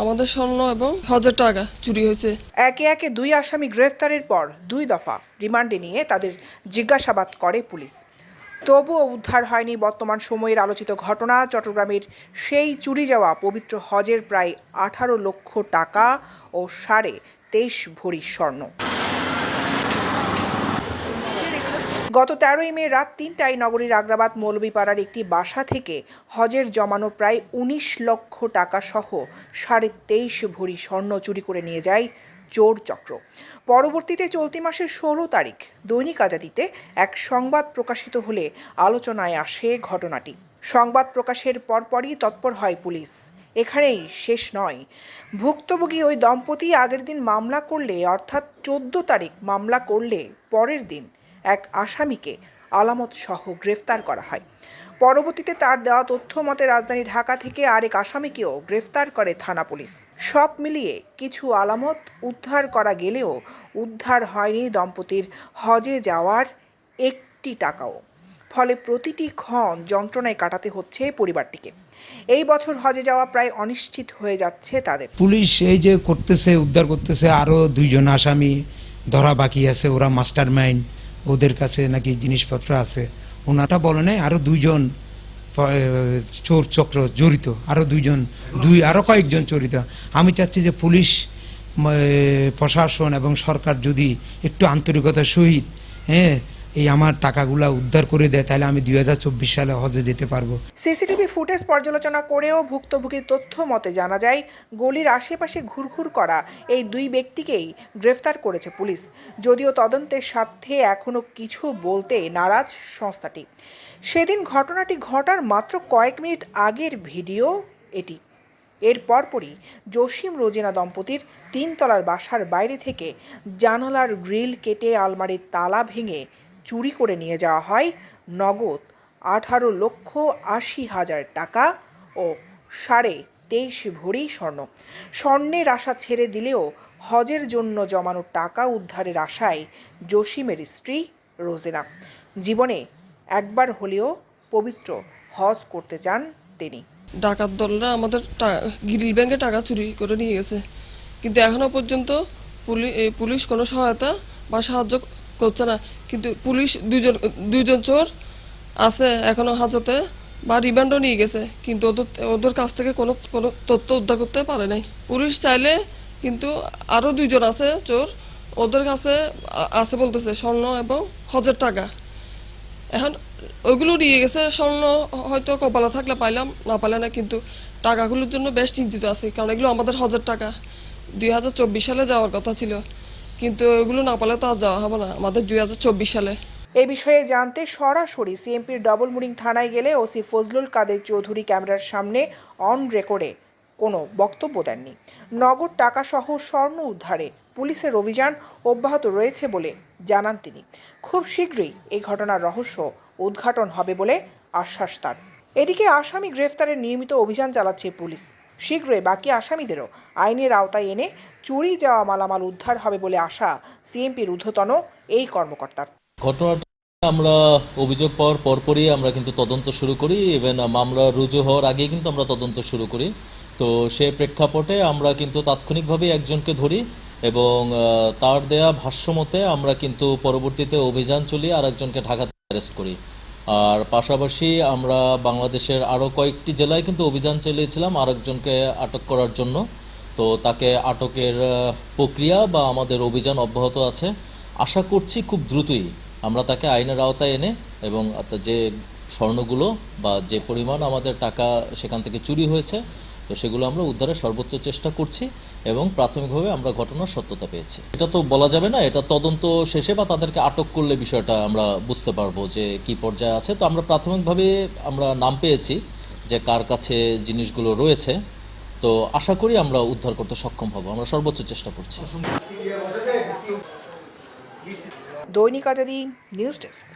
আমাদের স্বর্ণ এবং হাজার টাকা চুরি হয়েছে। একে একে দুই আসামি গ্রেফতারের পর দুই দফা রিমান্ডে নিয়ে তাদের জিজ্ঞাসাবাদ করে পুলিশ। তবুও উদ্ধার হয়নি বর্তমান সময়ের আলোচিত ঘটনা। চট্টগ্রামের সেই চুরি যাওয়া পবিত্র হজের প্রায় আঠারো লক্ষ টাকা ও সাড়ে তেইশ ভরি স্বর্ণ। গত তেরোই মে রাত তিনটায় নগরীর আগ্রাবাদ মৌলভীপাড়ার একটি বাসা থেকে হজের জমানো প্রায় উনিশ লক্ষ টাকা সহ সাড়ে তেইশ ভরি স্বর্ণ চুরি করে নিয়ে যায় চোর চক্র। পরবর্তীতে চলতি মাসের ষোলো তারিখ দৈনিক আজাদিতে এক সংবাদ প্রকাশিত হলে আলোচনায় আসে ঘটনাটি। সংবাদ প্রকাশের পরপরই তৎপর হয় পুলিশ। এখানেই শেষ নয়। ভুক্তভোগী ওই দম্পতি আগের দিন মামলা করলে, অর্থাৎ চোদ্দ তারিখ মামলা করলে পরের দিন এক আসামিকে আলামত সহ গ্রেফতার করা হয়। পরবর্তীতে তার দেওয়া তথ্য মতে রাজধানী ঢাকা থেকে আরেক আসামিকেও গ্রেফতার করে থানা পুলিশ। সব মিলিয়ে কিছু আলামত উদ্ধার করা গেলেও উদ্ধার হয়নি দম্পতির হজে যাওয়ার একটি টাকাও। ফলে প্রতিটি ক্ষণ যন্ত্রণায় কাটাতে হচ্ছে পরিবারটিকে। এই বছর হজে যাওয়া প্রায় অনিশ্চিত হয়ে যাচ্ছে তাদের। পুলিশ এই যে করতেছে, উদ্ধার করতেছে আরও দুইজন আসামি ধরা বাকি আছে, ওরা মাস্টার মাইন্ড ওদের কাছে নাকি জিনিসপত্র আছে। ওনাটা বলে নেই আরও দুইজন চোর চক্র জড়িত আরও দুইজন, দুই আরও কয়েকজন জড়িত আমি চাচ্ছি যে পুলিশ প্রশাসন এবং সরকার যদি একটু আন্তরিকতার সহিত হ্যাঁ এই আমার টাকাগুলা উদ্ধার করে দেয়, তাহলে আমি দু হাজার চব্বিশ সালে হজে যেতে পারব। সিসিটিভি ফুটেজ পর্যালোচনা করেও ভুক্তভোগীর তথ্য মতে জানা যায়, গলির আশেপাশে ঘুরঘুর করা এই দুই ব্যক্তিকেই গ্রেফতার করেছে পুলিশ। যদিও তদন্তের স্বার্থে এখনও কিছু বলতে নারাজ সংস্থাটি। সেদিন ঘটনাটি ঘটার মাত্র কয়েক মিনিট আগের ভিডিও এটি। এর পরপরই জসিম রোজিনা দম্পতির তিনতলার বাসার বাইরে থেকে জানালার গ্রিল কেটে আলমারির তালা ভেঙে চুরি করে নিয়ে যাওয়া হয়। নগদ আঠারো লক্ষ আশি হাজার টাকা ও সাড়ে তেইশ ভরি স্বর্ণ। স্বর্ণের আশা ছেড়ে দিলেও হজের জন্য জমানো টাকা উদ্ধারের আশায় জসিমের স্ত্রী রোজেনা। জীবনে একবার হলেও পবিত্র হজ করতে চান তিনি। ডাকাত দলরা আমাদের গিরিল ব্যাংকে টাকা চুরি করে নিয়ে গেছে। কিন্তু এখনও পর্যন্ত পুলি- পুলিশ কোনো সহায়তা বা সাহায্য করছে না। কিন্তু পুলিশ দুইজন দুইজন চোর আছে এখনও হাজতে বা রিমান্ডও নিয়ে গেছে। কিন্তু ওদের ওদের কাছ থেকে কোনো কোনো তথ্য উদ্ধার করতে পারে নাই। পুলিশ চাইলে কিন্তু আরও দুইজন আছে চোর, ওদের কাছে আছে বলতেছে স্বর্ণ এবং হজার টাকা। এখন ওইগুলো নিয়ে গেছে, স্বর্ণ হয়তো কপালে থাকলে পাইলাম, না পাইলে না, কিন্তু টাকাগুলোর জন্য বেশ চিন্তিত আছি। কারণ এগুলো আমাদের হাজার টাকা। দুই হাজার চব্বিশ সালে যাওয়ার কথা ছিল। কিন্তু এগুলো না পালে তো আর যাওয়া হবে না। আমাদের দুই হাজার চব্বিশ সালে। এ বিষয়ে জানতে সরাসরি সিএমপির ডবল মুরিং থানায় গেলে ওসি ফজলুল কাদের চৌধুরী ক্যামেরার সামনে অন রেকর্ডে কোনো বক্তব্য দেননি। নগদ টাকাসহ স্বর্ণ উদ্ধারে পুলিশের অভিযান অব্যাহত রয়েছে বলে জানান তিনি। খুব শীঘ্রই এই ঘটনার রহস্য উদ্ঘাটন হবে বলে আশ্বাস তার। এদিকে আসামি গ্রেফতারের নিয়মিত অভিযান চালাচ্ছে পুলিশ। শীঘ্রই বাকি আসামিদেরও আইনের আওতায় এনে চুরি যাওয়া মালামাল উদ্ধার হবে বলে আশা সিএমপির ঊর্ধ্বতন এই কর্মকর্তার। ঘটনাটা আমরা অভিযোগ পাওয়ার পরপরই আমরা কিন্তু তদন্ত শুরু করি ইভেন মামলা রুজু হওয়ার আগেই কিন্তু আমরা তদন্ত শুরু করি। তো সে প্রেক্ষাপটে আমরা কিন্তু তাৎক্ষণিকভাবে একজনকে ধরি এবং তার দেয়া ভাষ্যমতে আমরা কিন্তু পরবর্তীতে অভিযান চালিয়ে আর একজনকে ঢাকাতে অ্যারেস্ট করি। আর পাশাপাশি আমরা বাংলাদেশের আরও কয়েকটি জেলায় কিন্তু অভিযান চালিয়েছিলাম আরেকজনকে আটক করার জন্য। তো তাকে আটকের প্রক্রিয়া বা আমাদের অভিযান অব্যাহত আছে। আশা করছি খুব দ্রুতই আমরা তাকে আইনের আওতায় এনে এবং যে স্বর্ণগুলো বা যে পরিমাণ আমাদের টাকা সেখান থেকে চুরি হয়েছে তো সেগুলো আমরা উদ্ধারের সর্বোচ্চ চেষ্টা করছি এবং প্রাথমিকভাবে আমরা ঘটনার সত্যতা পেয়েছি। এটা তো বলা যাবে না, এটা তদন্ত শেষে বা তাদেরকে আটক করলে বিষয়টা আমরা বুঝতে পারব যে কি পর্যায়ে আছে। তো আমরা প্রাথমিকভাবে আমরা নাম পেয়েছি যে কার কাছে জিনিসগুলো রয়েছে। তো আশা করি আমরা উদ্ধার করতে সক্ষম হব, আমরা সর্বোচ্চ চেষ্টা করছি। দৈনিক আজাদি নিউজ ডেস্ক।